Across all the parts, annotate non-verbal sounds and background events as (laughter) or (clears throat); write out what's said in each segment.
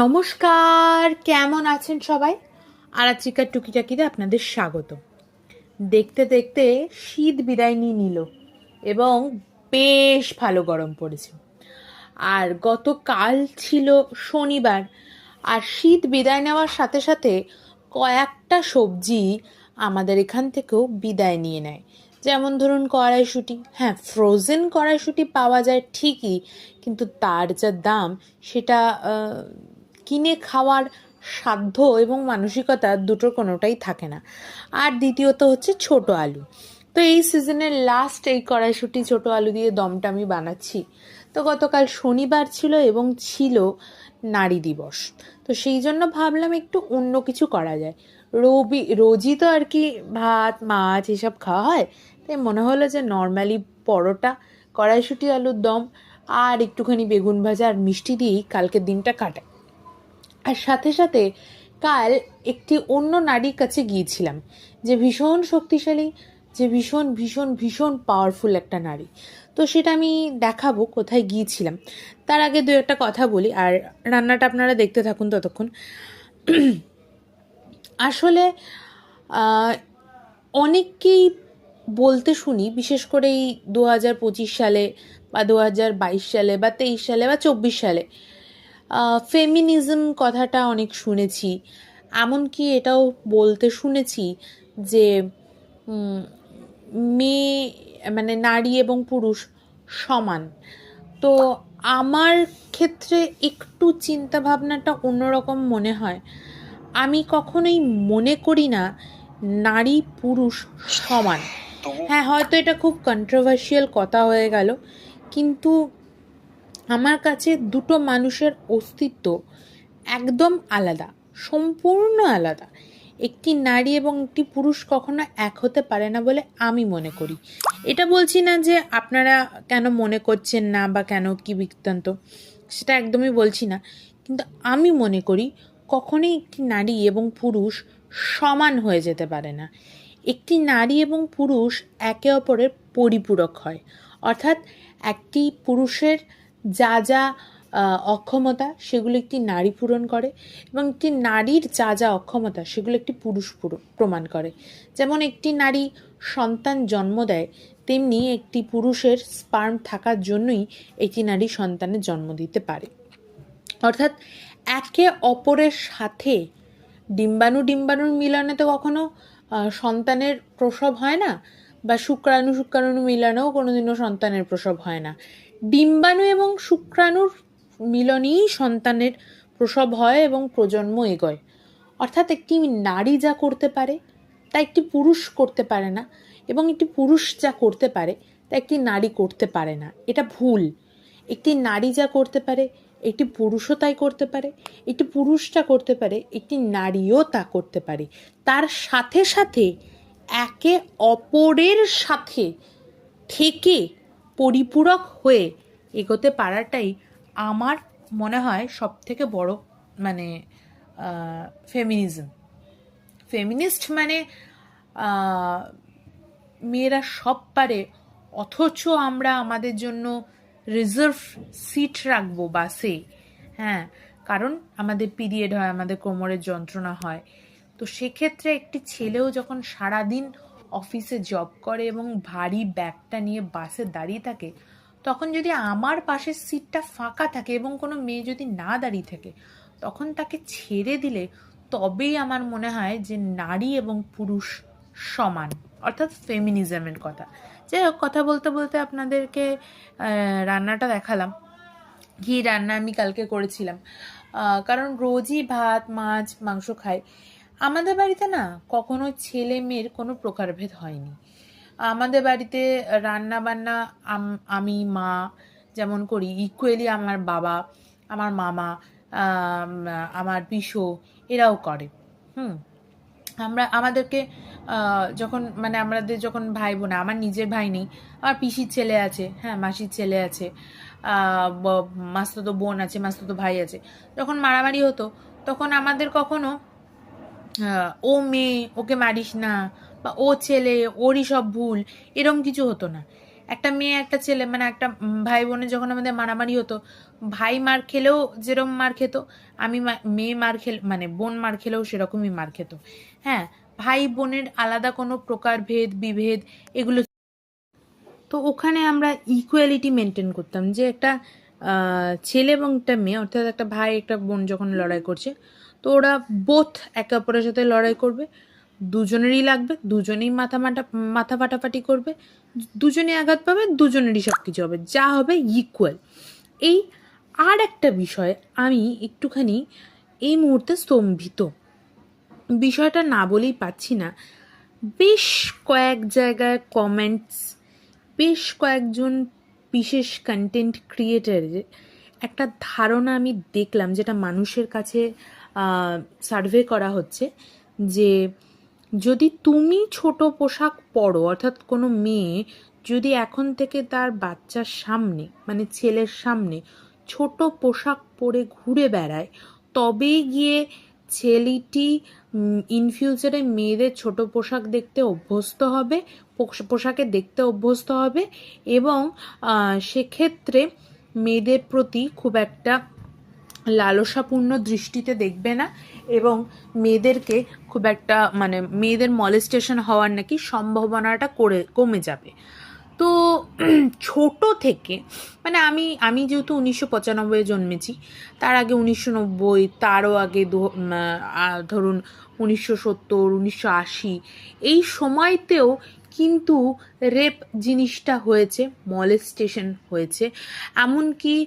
নমস্কার, কেমন আছেন সবাই? আরাচিকার টুকিটাকিতে আপনাদের স্বাগত। দেখতে দেখতে শীত বিদায় নিয়ে নিল এবং বেশ ভালো গরম পড়েছে। আর গতকাল ছিল শনিবার, আর শীত বিদায় নেওয়ার সাথে সাথে কয়েকটা সবজি আমাদের এখান থেকেও বিদায় নিয়ে নেয়। যেমন ধরুন কড়াইশুঁটি। হ্যাঁ ফ্রোজেন কড়াইশুঁটি পাওয়া যায় ঠিকই, কিন্তু তার যা দাম সেটা কিনে খাওয়ার সাধ্য এবং মানসিকতা দুটোর কোনোটাই থাকে না। আর দ্বিতীয়ত হচ্ছে ছোট আলু। তো এই সিজনের লাস্ট এই কড়াইশুঁটি ছোট আলু দিয়ে দমটা আমি বানাচ্ছি। তো গতকাল শনিবার ছিল এবং ছিল নারী দিবস। তো সেই জন্য ভাবলাম একটু অন্য কিছু করা যায়। রবি, রোজই তো আর কি ভাত, মাছ এসব খাওয়া হয়। তাই মনে হলো যে নর্মালি পরোটা, কড়াইশুঁটি, আলুর দম আর একটুখানি বেগুন ভাজা আর মিষ্টি দিয়েই কালকের দিনটা কাটাই। আর সাথে সাথে কাল একটি অন্য নারীর কাছে গিয়েছিলাম, যে ভীষণ শক্তিশালী, যে ভীষণ ভীষণ ভীষণ পাওয়ারফুল একটা নারী। তো সেটা আমি দেখাবো কোথায় গিয়েছিলাম। তার আগে দু একটা কথা বলি, আর রান্নাটা আপনারা দেখতে থাকুন ততক্ষণ। (clears throat) আসলে অনেককেই বলতে শুনি, বিশেষ করে এই দু হাজার পঁচিশ সালে বা দু হাজার বাইশ সালে বা তেইশ সালে বা চব্বিশ সালে ফেমিনিজম কথাটা অনেক শুনেছি। এমনকি এটাও বলতে শুনেছি যে মেয়ে মানে নারী এবং পুরুষ সমান। তো আমার ক্ষেত্রে একটু চিন্তা ভাবনাটা অন্যরকম মনে হয়। আমি কখনোই মনে করি না নারী পুরুষ সমান। হ্যাঁ হয়তো এটা খুব কন্ট্রোভার্সিয়াল কথা হয়ে গেল কিন্তু আমার কাছে দুটো মানুষের অস্তিত্ব একদম আলাদা, সম্পূর্ণ আলাদা। একটি নারী এবং একটি পুরুষ কখনো এক হতে পারে না বলে আমি মনে করি। এটা বলছি না যে আপনারা কেন মনে করছেন না বা কেন কি বৃত্তান্ত, সেটা একদমই বলছি না। কিন্তু আমি মনে করি কখনোই একটি নারী এবং পুরুষ সমান হয়ে যেতে পারে না। একটি নারী এবং পুরুষ একে অপরের পরিপূরক হয়। অর্থাৎ একটি পুরুষের যা যা অক্ষমতা সেগুলো একটি নারী পূরণ করে এবং একটি নারীর যা যা অক্ষমতা সেগুলো একটি পুরুষ প্রমাণ করে। যেমন একটি নারী সন্তান জন্ম দেয়, তেমনি একটি পুরুষের স্পার্ম থাকার জন্যই একটি নারী সন্তানের জন্ম দিতে পারে। অর্থাৎ একে অপরের সাথে ডিম্বাণু ডিম্বাণুর মিলনে তো কখনো সন্তানের প্রসব হয় না। বা শুক্রাণু শুক্রাণু মিলনেও কোনোদিনও সন্তানের প্রসব হয় না। ডিম্বাণু এবং শুক্রাণুর মিলনেই সন্তানের প্রসব হয় এবং প্রজন্ম এগোয়। অর্থাৎ একটি নারী যা করতে পারে, তা একটি পুরুষ করতে পারে না এবং একটি পুরুষ যা করতে পারে, তা একটি নারী করতে পারে না। এটা ভুল। একটি নারী যা করতে পারে, একটি পুরুষও তাই করতে পারে, একটি পুরুষটা করতে পারে, একটি নারীও তা করতে পারে। তার সাথে সাথে একে অপরের সাথে থেকে পরিপূরক হয়ে এগোতে পারাটাই আমার মনে হয় সব থেকে বড় মানে ফেমিনিজম ফেমিনিস্ট মানে মেয়েরা সব পারে, অথচ আমরা আমাদের জন্য রিজার্ভ সিট রাখব বাসে। হ্যাঁ কারণ আমাদের পিরিয়ড হয়, আমাদের কোমরের যন্ত্রণা হয়। তো সেক্ষেত্রে একটি ছেলেও যখন সারাদিন অফিসে জব করে এবং ভারী ব্যাগটা নিয়ে বাসে দাঁড়িয়ে থাকে, তখন যদি আমার পাশের সিটটা ফাঁকা থাকে এবং কোনো মেয়ে যদি না দাঁড়িয়ে থাকে, তখন তাকে ছেড়ে দিলে তবেই আমার মনে হয় যে নারী এবং পুরুষ সমান, অর্থাৎ ফেমিনিজমের কথা। হোক, কথা বলতে বলতে আপনাদেরকে রান্নাটা দেখালাম। ঘি রান্না আমি কালকে করেছিলাম। কারণ রোজই ভাত, মাছ, মাংস খাই। আমাদের বাড়িতে না কখনো ছেলে মেয়ের কোনো প্রকারভেদ হয়নি। আমাদের বাড়িতে রান্না বান্না আমি, মা, যেমন করি ইকুয়ালি আমার বাবা, আমার মামা আমার পিসো, এরাও করে। হুম? আমরা, আমাদেরকে যখন মানে আমাদের যখন ভাই বোন আমার নিজের ভাই নেই, আমার পিসির ছেলে আছে হ্যাঁ মাসির ছেলে আছে মাস্তুতো বোন আছে, মাস্তুতো ভাই আছে, যখন মারামারি হতো, তখন আমাদের কখনো ও মেয়ে, ওকে মারিস না, বা ও ছেলে, ওরই সব ভুল, এরম কিছু হতো না। একটা মেয়ে, একটা ছেলে মানে একটা ভাই বোনের যখন আমাদের মারামারি হতো, ভাই মার খেলেও যেরকম মার খেত, আমি মেয়ে মার খেলে মানে বোন মার খেলেও সেরকমই মার খেত। হ্যাঁ ভাই বোনের আলাদা কোনো প্রকারভেদ বিভেদ, এগুলো তো ওখানে আমরা ইকুয়ালিটি মেনটেন করতাম যে একটা ছেলে এবং একটা মেয়ে, অর্থাৎ একটা ভাই, একটা বোন যখন লড়াই করছে তো ওরা বোথ একে অপরের সাথে লড়াই করবে। দুজনেরই লাগবে, দুজনেই মাথা মাটা, মাথা ফাটাফাটি করবে। দুজনে আঘাত পাবে, দুজনেরই সব কিছু হবে। যা হবে ইকুয়াল এই আর একটা বিষয় আমি একটুখানি এই মুহূর্তে স্তম্ভিত। বিষয়টা না বলেই পাচ্ছি না। বেশ কয়েক জায়গায় কমেন্টস বেশ কয়েকজন বিশেষ কন্টেন্ট ক্রিয়েটারের একটা ধারণা আমি দেখলাম যেটা মানুষের কাছে সার্ভে করা হচ্ছে যে যদি তুমি ছোট পোশাক পরো, অর্থাৎ কোনো মেয়ে যদি এখন থেকে তার বাচ্চার সামনে মানে ছেলের সামনে ছোট পোশাক পরে ঘুরে বেড়ায়, তবেই গিয়ে ছেলেটি ইন ফিউচারে মেয়েদের ছোট পোশাক দেখতে অভ্যস্ত হবে, পোশ- পোশাকে দেখতে অভ্যস্ত হবে এবং সেক্ষেত্রে মেয়েদের প্রতি খুব একটা লালসাপূর্ণ দৃষ্টিতে দেখবে না এবং মেয়েদেরকে খুব একটা মানে মেয়েদের মলেস্টেশন হওয়ার নাকি সম্ভাবনাটা করে, কমে যাবে। তো (clears throat) ছোট থেকে মানে আমি আমি যেহেতু উনিশশো পঁচানব্বই জন্মেছি, তার আগে উনিশশো নব্বই, তারও আগে ধরুন উনিশশো সত্তর, উনিশশো আশি, এই সময়তেও কিন্তু রেপ জিনিসটা হয়েছে মলেস্টেশন হয়েছে। এমনকি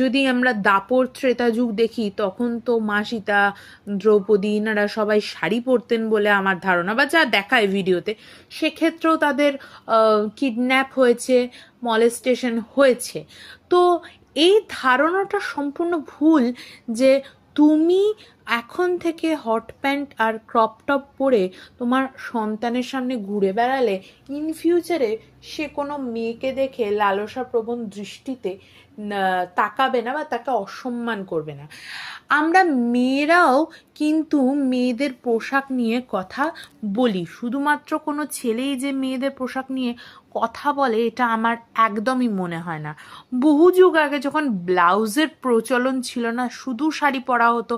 যদি আমরা দাপর ত্রেতা যুগ দেখি, তখন তো মা সীতা, দ্রৌপদী এনারা সবাই শাড়ি পরতেন বলে আমার ধারণা বা যা দেখায় ভিডিওতে, সেক্ষেত্রেও তাদের কিডন্যাপ হয়েছে মলেস্টেশন হয়েছে। তো এই ধারণাটা সম্পূর্ণ ভুল যে তুমি এখন থেকে হট প্যান্ট আর ক্রপ টপ পরে তোমার সন্তানের সামনে ঘুরে বেড়ালে ইন ফিউচারে সে কোনো মেয়েকে দেখে লালসাপ্রবণ দৃষ্টিতে তাকাবে না বা তাকে অসম্মান করবে না। আমরা মেয়েরাও কিন্তু মেয়েদের পোশাক নিয়ে কথা বলি। শুধুমাত্র কোনো ছেলেই যে মেয়েদের পোশাক নিয়ে কথা বলে, এটা আমার একদমই মনে হয় না। বহু যুগ আগে যখন ব্লাউজের প্রচলন ছিল না, শুধু শাড়ি পরা হতো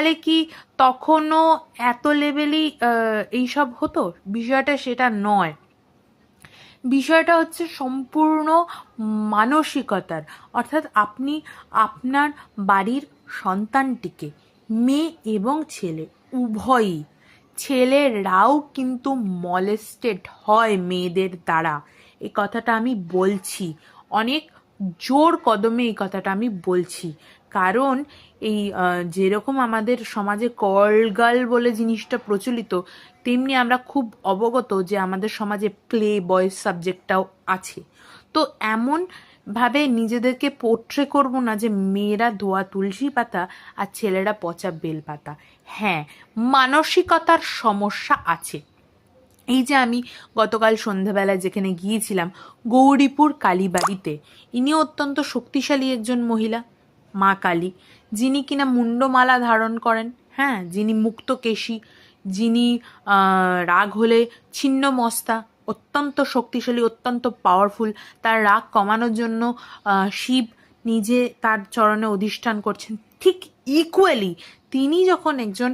তাহলে কি তখনও এত লেভেলই এইসব হতো? বিষয়টা সেটা নয়। বিষয়টা হচ্ছে সম্পূর্ণ মানসিকতার। অর্থাৎ আপনি আপনার বাড়ির সন্তানটিকে, মেয়ে এবং ছেলে, উভয়ই, ছেলেরাও কিন্তু মলেস্টেড হয় মেয়েদের দ্বারা। এই কথাটা আমি বলছি। অনেক জোর কদমে এই কথাটা আমি বলছি। কারণ এই যেরকম আমাদের সমাজে কলগার্ল বলে জিনিসটা প্রচলিত, তেমনি আমরা খুব অবগত যে আমাদের সমাজে প্লে বয়েস সাবজেক্টটাও আছে। তো এমন ভাবে নিজেদেরকে পোট্রে করব না যে মেয়েরা ধোয়া তুলসী পাতা আর ছেলেরা পচা বেল পাতা। হ্যাঁ মানসিকতার সমস্যা আছে। এই যে আমি গতকাল সন্ধ্যাবেলায় যেখানে গিয়েছিলাম, গৌরীপুর কালীবাড়িতে ইনি অত্যন্ত শক্তিশালী একজন মহিলা। মা কালী, যিনি কিনা মুন্ডমালা ধারণ করেন হ্যাঁ যিনি মুক্তকেশী, যিনি রাগ হলে ছিন্ন মস্তা, অত্যন্ত শক্তিশালী, অত্যন্ত পাওয়ারফুল তার রাগ কমানোর জন্য শিব নিজে তার চরণে অধিষ্ঠান করছেন। ঠিক ইকুয়ালি তিনি যখন একজন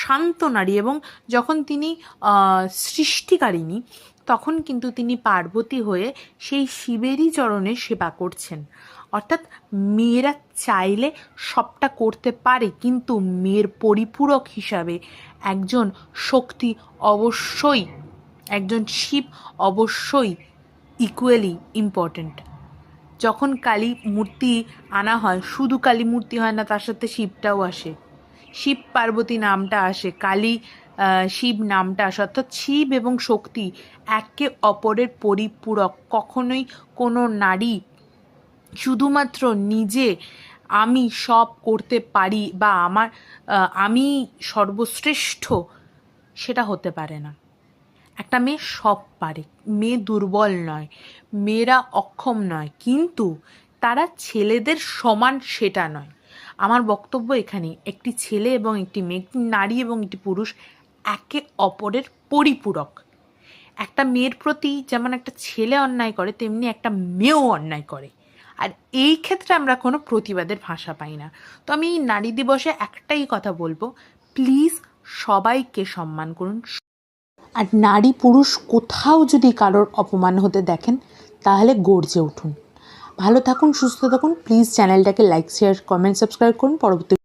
শান্ত নারী এবং যখন তিনি সৃষ্টিকারিণী, তখন কিন্তু তিনি পার্বতী হয়ে সেই শিবেরই চরণে সেবা করছেন। অর্থাৎ মেয়েরা চাইলে সবটা করতে পারে, কিন্তু মেয়ের পরিপূরক হিসাবে একজন শক্তি অবশ্যই, একজন শিব অবশ্যই ইকুয়ালি ইম্পর্ট্যান্ট যখন কালী মূর্তি আনা হয়, শুধু কালী মূর্তি হয় না, তার সাথে শিবটাও আসে। শিব পার্বতী নামটা আসে, কালী শিব নামটা আসে। অর্থাৎ শিব এবং শক্তি একে অপরের পরিপূরক। কখনোই কোনো নারী শুধুমাত্র নিজে আমি সব করতে পারি বা আমার আমি সর্বশ্রেষ্ঠ, সেটা হতে পারে না। একটা মেয়ে সব পারে। মেয়ে দুর্বল নয়, মেয়েরা অক্ষম নয়, কিন্তু তারা ছেলেদের সমান সেটা নয়। আমার বক্তব্য এখানে, একটি ছেলে এবং একটি মেয়ে, একটি নারী এবং একটি পুরুষ একে অপরের পরিপূরক। একটা মেয়ের প্রতি যেমন একটা ছেলে অন্যায় করে, তেমনি একটা মেয়েও অন্যায় করে। আর এই ক্ষেত্রে আমরা কোনো প্রতিবাদের ভাষা পাই না। তো আমি এই নারী দিবসে একটাই কথা বলব প্লিজ সবাইকে সম্মান করুন। আর নারী পুরুষ কোথাও যদি কারোর অপমান হতে দেখেন, তাহলে গর্জে উঠুন। ভালো থাকুন, সুস্থ থাকুন প্লিজ চ্যানেলটাকে লাইক শেয়ার কমেন্ট সাবস্ক্রাইব করুন। পরবর্তী